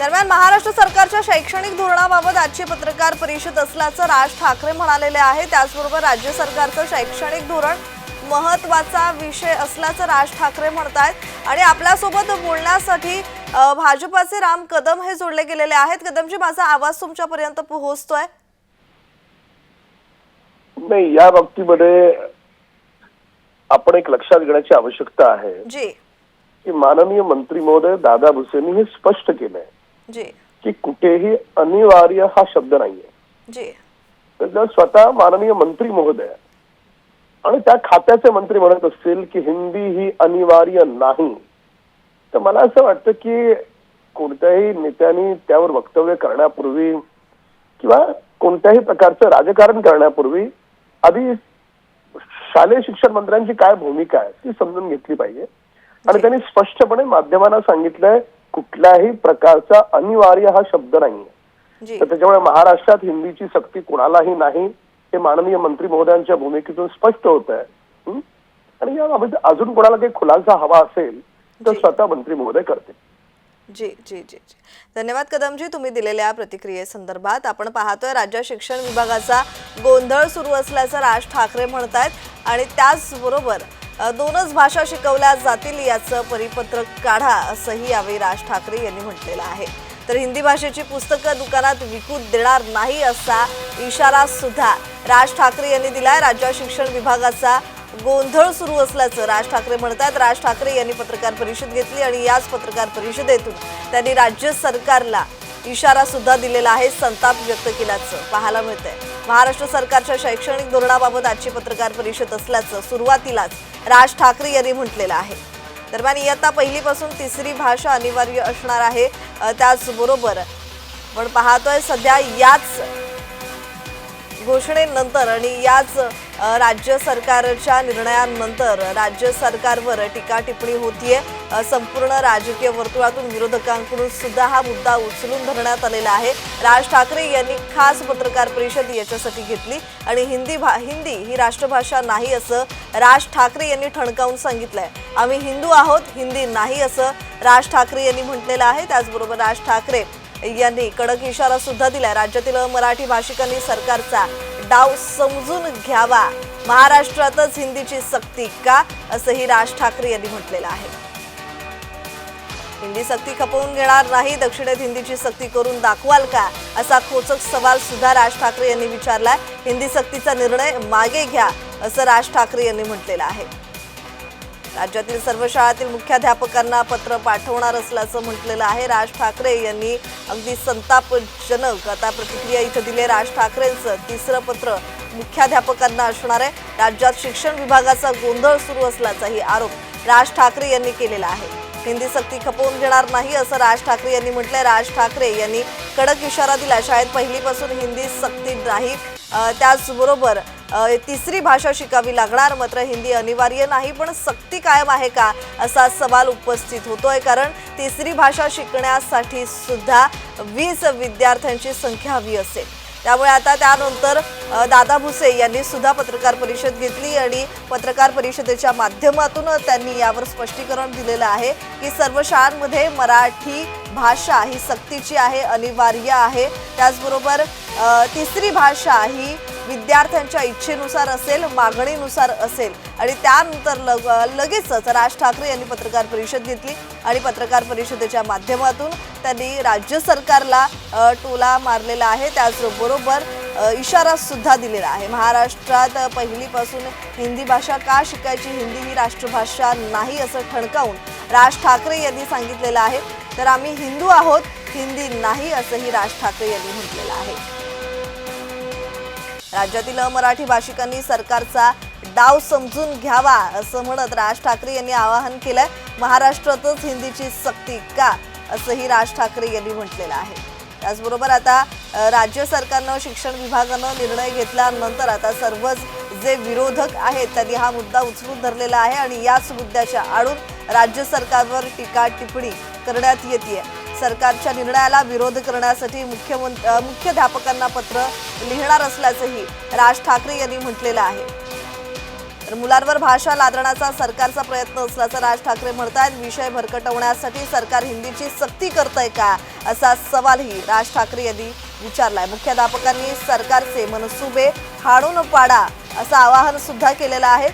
दरम्यान महाराष्ट्र सरकारच्या शैक्षणिक धोरणाबाबत आजची पत्रकार परिषद असल्याचं राज ठाकरे म्हणालेले आहे. त्याचबरोबर राज्य सरकारचं शैक्षणिक धोरण महत्त्वाचा विषय असल्याचं राज ठाकरे म्हणतायत. आणि आपल्यासोबत बोलण्यासाठी भाजपाचे राम कदम हे जोडले गेलेले आहेत. कदमजी माझा आवाज तुमच्यापर्यंत पोहोचतोय. नाही या बाबतीमध्ये आपण एक लक्षात घेण्याची आवश्यकता आहे. जी. की माननीय मंत्री महोदय दादा भुसेंनी हे स्पष्ट केलंय. की कुठेही अनिवार्य हा शब्द नाहीये. जी. तर जर स्वतः माननीय मंत्री महोदय आणि त्या खात्याचे मंत्री म्हणत असतील की हिंदी ही अनिवार्य नाही तर मला असं वाटतं की कोणत्याही नेत्यांनी त्यावर वक्तव्य करण्यापूर्वी किंवा कोणत्याही प्रकारचं राजकारण करण्यापूर्वी आधी शालेय शिक्षण मंत्र्यांची काय भूमिका आहे ती समजून घेतली पाहिजे. आणि त्यांनी स्पष्टपणे माध्यमांना सांगितलंय कुठल्याही प्रकारचा अनिवार्य हा शब्द नाहीये. तर त्याच्यामुळे महाराष्ट्रात हिंदीची सक्ती कुणालाही नाही हे माननीय मंत्री महोदयांच्या भूमिकेतून स्पष्ट होत आहे आणि याबाबत अजून कोणाला काही खुलासा हवा असेल तर. स्वतः मंत्री महोदय करते जी जी जी जी. धन्यवाद कदमजी तुम्ही दिलेल्या प्रतिक्रियेसंदर्भात. आपण पाहतोय राज्य शिक्षण विभागाचा गोंधळ सुरू असल्याचं राज ठाकरे म्हणतायत. आणि त्याचबरोबर दोनच भाषा शिकवल्या जातील याचं परिपत्रक काढा असंही यावेळी राज ठाकरे यांनी म्हटलेलं आहे. तर हिंदी भाषेची पुस्तकं दुकानात विकू देणार नाही असा इशारा सुद्धा राज ठाकरे यांनी दिलाय. राज्य शिक्षण विभागाचा गोंधळ सुरू असल्याचं राज ठाकरे म्हणतात राज ठाकरे यांनी पत्रकार परिषद घेतली आणि याच पत्रकार परिषदेतून त्यांनी राज्य सरकारला इशारा सुद्धा दिलेला आहे संताप व्यक्त केल्याचं पाहायला मिळतंय. महाराष्ट्र सरकारच्या शैक्षणिक धोरणाबाबत आजची पत्रकार परिषद असल्याचं सुरुवातीलाच राज ठाकरे यांनी म्हटलेलं आहे. दरम्यान इयत्ता पहिलीपासून तिसरी भाषा अनिवार्य असणार आहे त्याचबरोबर पण पाहतोय सध्या याच घोषणेनंतर आणि याच राज्य सरकारच्या निर्णयानंतर राज्य सरकारवर टीका टिप्पणी होतीये. संपूर्ण राजकीय वर्तुळातून विरोधकांकडून सुद्धा हा मुद्दा उचलून धरण्यात आलेला आहे. राज ठाकरे यांनी खास पत्रकार परिषद याच्यासाठी घेतली आणि हिंदी भा हिंदी ही राष्ट्रभाषा नाही असं राज ठाकरे यांनी ठणकावून सांगितलंय. आम्ही हिंदू आहोत हिंदी नाही असं राज ठाकरे यांनी म्हटलेलं आहे. त्याचबरोबर राज ठाकरे यांनी कडक इशारा सुद्धा दिलाय. राज्यातील मराठी भाषिकांनी सरकारचा डाव समजून घ्यावा. महाराष्ट्रातच हिंदीची सक्ती का? असंही राज ठाकरे यांनी म्हटलेलं आहे. हिंदी सक्ती खपवून घेणार नाही दक्षिणेत हिंदीची सक्ती करून दाखवाल का? असा खोचक सवाल सुद्धा राज ठाकरे यांनी विचारलाय. हिंदी सक्तीचा निर्णय मागे घ्या असं राज ठाकरे यांनी म्हटलेलं आहे. राज्यातील सर्व शाळातील मुख्याध्यापकांना पत्र पाठवणार असल्याचं म्हटलेलं आहे. राज ठाकरे यांनी अगदी संतापजनक आता प्रतिक्रिया इथं दिली राज ठाकरेंचं तिसरं पत्र मुख्याध्यापकांना असणार आहे. राज्यात शिक्षण विभागाचा गोंधळ सुरू असल्याचाही आरोप राज ठाकरे यांनी केलेला आहे. हिंदी सक्ती खपवून घेणार नाही असं राज ठाकरे यांनी म्हटलंय. राज ठाकरे यांनी कडक इशारा दिला. शाळेत पहिलीपासून हिंदी सक्ती नाही. त्याचबरोबर तिसरी भाषा शिकावी लागणार मात्र हिंदी अनिवार्य नाही पण सक्ती कायम आहे का असा सवाल उपस्थित होतोय. कारण तिसरी भाषा शिकण्यासाठी सुद्धा वीस विद्यार्थ्यांची संख्या हवी असेल. त्यामुळे आता त्यानंतर दादा भुसे यांनी सुद्धा पत्रकार परिषद घेतली आणि पत्रकार परिषदेच्या माध्यमातून त्यांनी यावर स्पष्टीकरण दिलेलं आहे की सर्व शाळांमध्ये मराठी भाषा ही सक्तीची आहे अनिवार्य आहे. त्याचबरोबर तिसरी भाषा ही विद्यार्थ्यांच्या इच्छेनुसार असेल मागणीनुसार असेल आणि त्यानंतर लग लगेचच राज ठाकरे यांनी पत्रकार परिषद घेतली आणि पत्रकार परिषदेच्या माध्यमातून त्यांनी राज्य सरकारला टोला मारलेला आहे. त्याचबरोबर इशारा सुद्धा दिलेला आहे. महाराष्ट्रात पहिलीपासून हिंदी भाषा का शिकायची? हिंदी ही राष्ट्रभाषा नाही असं ठणकावून राज ठाकरे यांनी सांगितलेलं आहे. तर आम्ही हिंदू आहोत हिंदी नाही असंही राज ठाकरे यांनी म्हटलेलं आहे. राज्यातील मराठी भाषिकांनी सरकारचा डाव समजून घ्यावा असं म्हणत राज ठाकरे यांनी आवाहन केलंय. महाराष्ट्रातच हिंदीची सक्ती का? असंही राज ठाकरे यांनी म्हटलेलं आहे. त्याचबरोबर आता राज्य सरकारनं शिक्षण विभागानं निर्णय घेतल्यानंतर आता सर्वच जे विरोधक आहेत त्यांनी हा मुद्दा उचलून धरलेला आहे आणि याच मुद्द्याच्या आडून राज्य सरकारवर टीका टिप्पणी करण्यात येते सरकारच्या निर्णयाला विरोध करण्यासाठी मुख्यमंत्री मुख्याध्यापकांना पत्र लिहिणार असल्याचंही राज ठाकरे यांनी म्हटलेलं आहे. तर मुलांवर भाषा लादण्याचा सरकारचा प्रयत्न असल्याचं राज ठाकरे म्हणतात विषय भरकटवण्यासाठी सरकार हिंदीची सक्ती करतंय का? असा सवालही राज ठाकरे यांनी विचारलाय. मुख्याध्यापकांनी सरकारचे मनसुबे हाणून पाडा असं आवाहन सुद्धा केलेलं आहे.